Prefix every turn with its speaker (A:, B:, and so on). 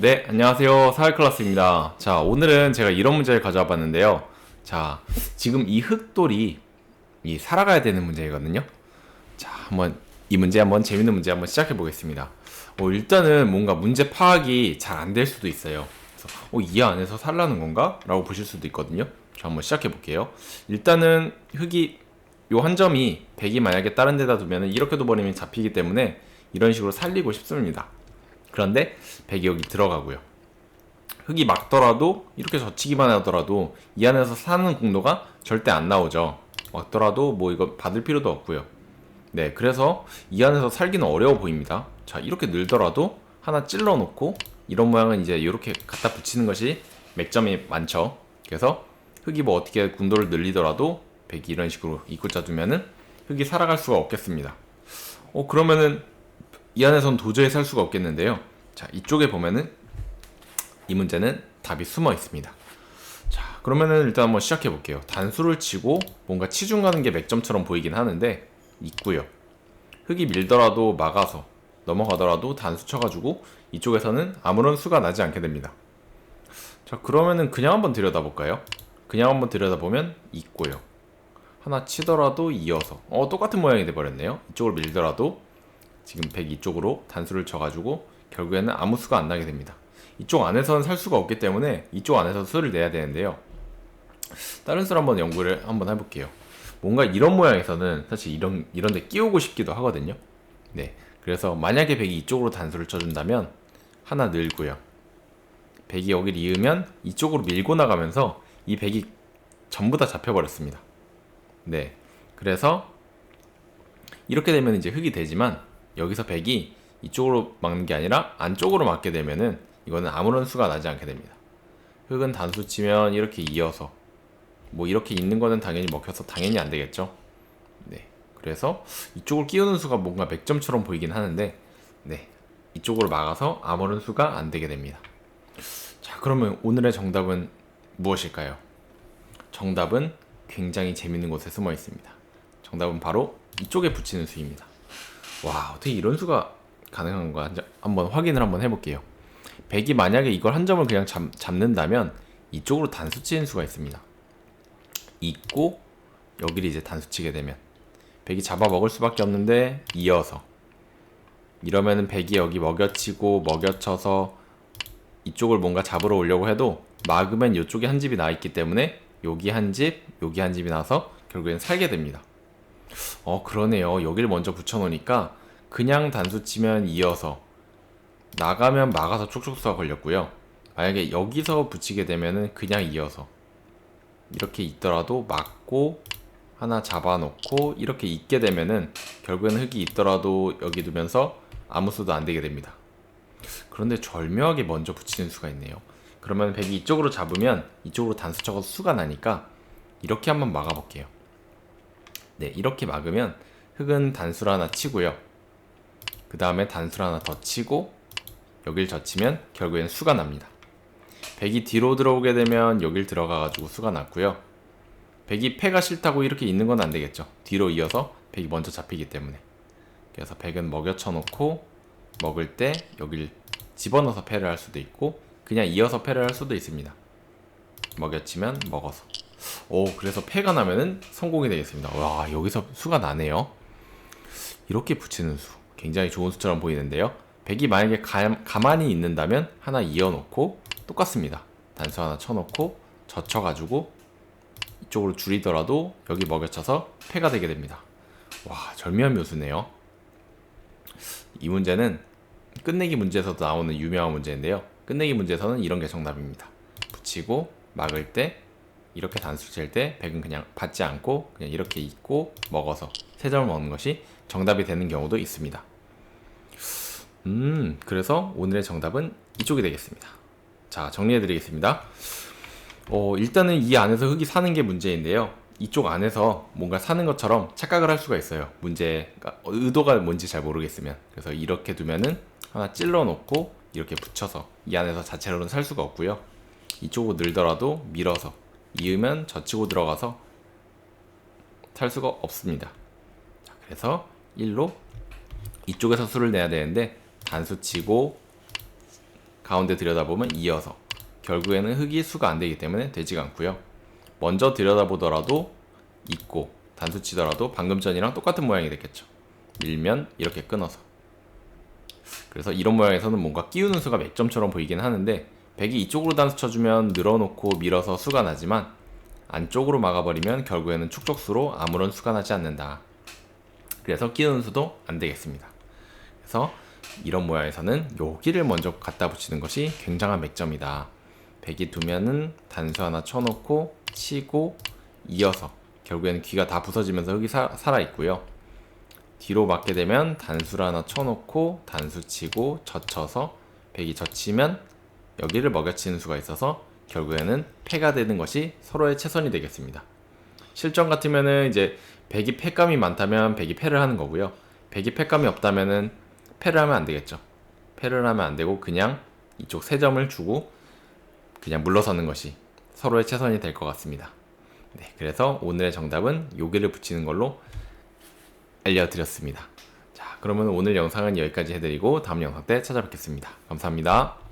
A: 네, 안녕하세요. 사회클라스입니다. 자, 오늘은 제가 이런 문제를 가져와 봤는데요. 자, 지금 이 흑돌이 이 살아가야 되는 문제이거든요. 자, 한번 이 문제 한번 재밌는 문제 한번 시작해 보겠습니다. 어, 일단은 뭔가 문제 파악이 잘 안 될 수도 있어요. 그래서 어, 이 안에서 살라는 건가? 라고 보실 수도 있거든요. 자, 한번 시작해 볼게요. 일단은 흑이 요 한 점이 100이 만약에 다른 데다 두면은 이렇게 둬버리면 잡히기 때문에 이런 식으로 살리고 싶습니다. 그런데 100이 여기 들어가고요. 흙이 막더라도 이렇게 젖히기만 하더라도 이 안에서 사는 공도가 절대 안 나오죠. 막더라도 뭐 이거 받을 필요도 없고요. 네, 그래서 이 안에서 살기는 어려워 보입니다. 자, 이렇게 늘더라도 하나 찔러 놓고 이런 모양은 이제 이렇게 갖다 붙이는 것이 맥점이 많죠. 그래서 흙이 뭐 어떻게 군도를 늘리더라도 100이 이런 식으로 입구자 두면은 흙이 살아갈 수가 없겠습니다. 어, 그러면은 이 안에선 도저히 살 수가 없겠는데요. 자, 이쪽에 보면은 이 문제는 답이 숨어 있습니다. 자, 그러면은 일단 한번 시작해 볼게요. 단수를 치고 뭔가 치중 가는 게 맥점처럼 보이긴 하는데 있고요. 흙이 밀더라도 막아서 넘어가더라도 단수 쳐가지고 이쪽에서는 아무런 수가 나지 않게 됩니다. 자, 그러면은 그냥 한번 들여다볼까요? 그냥 한번 들여다보면 있고요. 하나 치더라도 이어서 어 똑같은 모양이 돼버렸네요. 이쪽을 밀더라도 지금 100 이쪽으로 단수를 쳐가지고 결국에는 아무 수가 안 나게 됩니다. 이쪽 안에서는 살 수가 없기 때문에 이쪽 안에서 수를 내야 되는데요. 다른 수를 한번 연구를 한번 해볼게요. 뭔가 이런 모양에서는 사실 이런 이런 데 끼우고 싶기도 하거든요. 네. 그래서 만약에 100이 이쪽으로 단수를 쳐준다면 하나 늘고요. 100이 여기를 이으면 이쪽으로 밀고 나가면서 이 100이 전부 다 잡혀버렸습니다. 네. 그래서 이렇게 되면 이제 흙이 되지만 여기서 100이 이쪽으로 막는 게 아니라 안쪽으로 막게 되면은 이거는 아무런 수가 나지 않게 됩니다. 흙은 단수 치면 이렇게 이어서 뭐 이렇게 있는 거는 당연히 먹혀서 당연히 안 되겠죠. 네. 그래서 이쪽을 끼우는 수가 뭔가 맥점처럼 보이긴 하는데 네. 이쪽으로 막아서 아무런 수가 안 되게 됩니다. 자, 그러면 오늘의 정답은 무엇일까요? 정답은 굉장히 재밌는 곳에 숨어 있습니다. 정답은 바로 이쪽에 붙이는 수입니다. 와, 어떻게 이런 수가 가능한가 한번 확인을 한번 해볼게요. 100이 만약에 이걸 한 점을 그냥 잡, 잡는다면 이쪽으로 단수 치는 수가 있습니다. 있고 여기를 이제 단수 치게 되면 100이 잡아 먹을 수밖에 없는데 이어서 이러면은 100이 여기 먹여치고 먹여쳐서 이쪽을 뭔가 잡으러 오려고 해도 막으면 이쪽에 한 집이 나 있기 때문에 여기 한 집, 여기 한 집이 나서 결국엔 살게 됩니다. 어 그러네요. 여기를 먼저 붙여놓으니까 그냥 단수 치면 이어서 나가면 막아서 촉촉수가 걸렸고요. 만약에 여기서 붙이게 되면은 그냥 이어서 이렇게 있더라도 막고 하나 잡아놓고 이렇게 있게 되면은 결국에는 흙이 있더라도 여기 두면서 아무 수도 안 되게 됩니다. 그런데 절묘하게 먼저 붙이는 수가 있네요. 그러면 백이 이쪽으로 잡으면 이쪽으로 단수 쳐서 수가 나니까 이렇게 한번 막아볼게요. 네, 이렇게 막으면 흙은 단수를 하나 치고요. 그 다음에 단수를 하나 더 치고 여길 젖히면 결국엔 수가 납니다. 백이 뒤로 들어오게 되면 여길 들어가가지고 수가 났고요. 백이 패가 싫다고 이렇게 있는 건 안 되겠죠. 뒤로 이어서 백이 먼저 잡히기 때문에. 그래서 백은 먹여쳐 놓고 먹을 때 여길 집어넣어서 패를 할 수도 있고 그냥 이어서 패를 할 수도 있습니다. 먹여치면 먹어서. 오, 그래서 패가 나면은 성공이 되겠습니다. 와, 여기서 수가 나네요. 이렇게 붙이는 수. 굉장히 좋은 수처럼 보이는데요. 100이 만약에 가, 가만히 있는다면 하나 이어놓고 똑같습니다. 단수 하나 쳐놓고 젖혀가지고 이쪽으로 줄이더라도 여기 먹여쳐서 패가 되게 됩니다. 와, 절묘한 묘수네요. 이 문제는 끝내기 문제에서도 나오는 유명한 문제인데요. 끝내기 문제에서는 이런 게 정답입니다. 붙이고 막을 때 이렇게 단수 칠때 100은 그냥 받지 않고 그냥 이렇게 있고 먹어서 세 점을 먹는 것이 정답이 되는 경우도 있습니다. 음, 그래서 오늘의 정답은 이쪽이 되겠습니다. 자, 정리해 드리겠습니다. 어, 일단은 이 안에서 흙이 사는 게 문제인데요. 이쪽 안에서 뭔가 사는 것처럼 착각을 할 수가 있어요. 문제가 의도가 뭔지 잘 모르겠으면. 그래서 이렇게 두면은 하나 찔러 놓고 이렇게 붙여서 이 안에서 자체로는 살 수가 없고요. 이쪽으로 늘더라도 밀어서 이으면 젖히고 들어가서 살 수가 없습니다. 자, 그래서 1로 이쪽에서 수를 내야 되는데 단수 치고 가운데 들여다보면 이어서 결국에는 흙이 수가 안 되기 때문에 되지가 않고요. 먼저 들여다보더라도 있고 단수 치더라도 방금 전이랑 똑같은 모양이 됐겠죠. 밀면 이렇게 끊어서. 그래서 이런 모양에서는 뭔가 끼우는 수가 맥점처럼 보이긴 하는데 백이 이쪽으로 단수 쳐주면 늘어놓고 밀어서 수가 나지만 안쪽으로 막아버리면 결국에는 축적수로 아무런 수가 나지 않는다. 그래서 끼우는 수도 안 되겠습니다. 그래서 이런 모양에서는 여기를 먼저 갖다 붙이는 것이 굉장한 맥점이다. 백이 두면은 단수 하나 쳐놓고 치고 이어서 결국에는 귀가 다 부서지면서 흙이 사, 살아 있고요. 뒤로 맞게 되면 단수를 하나 쳐놓고 단수 치고 젖혀서 백이 젖히면 여기를 먹여치는 수가 있어서 결국에는 패가 되는 것이 서로의 최선이 되겠습니다. 실전 같으면은 이제 백이 패감이 많다면 백이 패를 하는 거고요. 백이 패감이 없다면은 패를 하면 안 되겠죠. 패를 하면 안 되고 그냥 이쪽 세 점을 주고 그냥 물러서는 것이 서로의 최선이 될 것 같습니다. 네, 그래서 오늘의 정답은 여기를 붙이는 걸로 알려드렸습니다. 자, 그러면 오늘 영상은 여기까지 해드리고 다음 영상 때 찾아뵙겠습니다. 감사합니다.